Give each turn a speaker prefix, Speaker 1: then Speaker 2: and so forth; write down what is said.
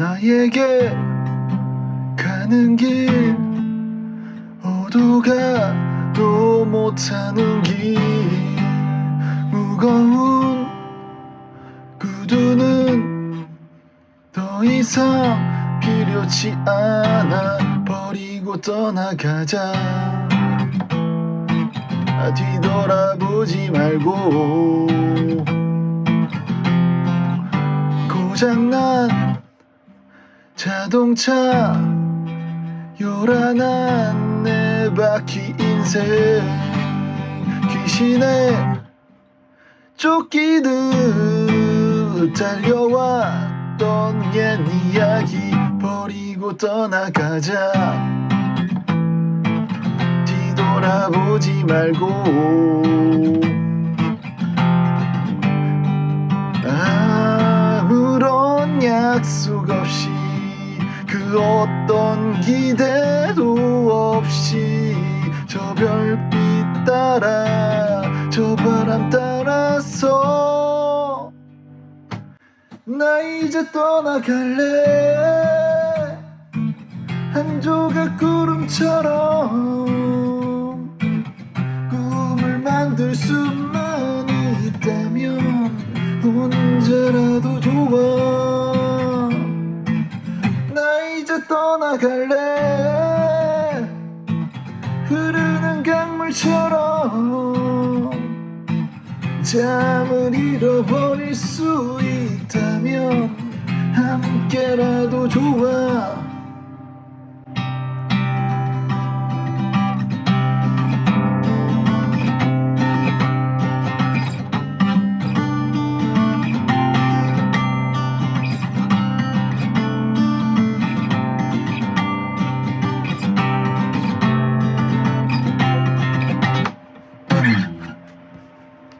Speaker 1: 나에게 가는 길 오도가도 못하는 길. 무거운 구두는 더 이상 필요치 않아. 버리고 떠나가자. 아, 뒤돌아보지 말고. 고장난 자동차 요란한 내 바퀴 인생. 귀신의 쫓기듯 달려왔던 옛 이야기 버리고 떠나가자. 뒤돌아보지 말고. 아무런 약속 없이 그 어떤 기대도 없이 저 별빛 따라 저 바람 따라서 나 이제 떠나갈래. 한 조각 구름처럼 꿈을 만들 수만 있다면 혼자라도 좋아. 나 이제 떠나갈래? 흐르는 강물처럼 잠을 잃어버릴 수 있다면 함께라도 좋아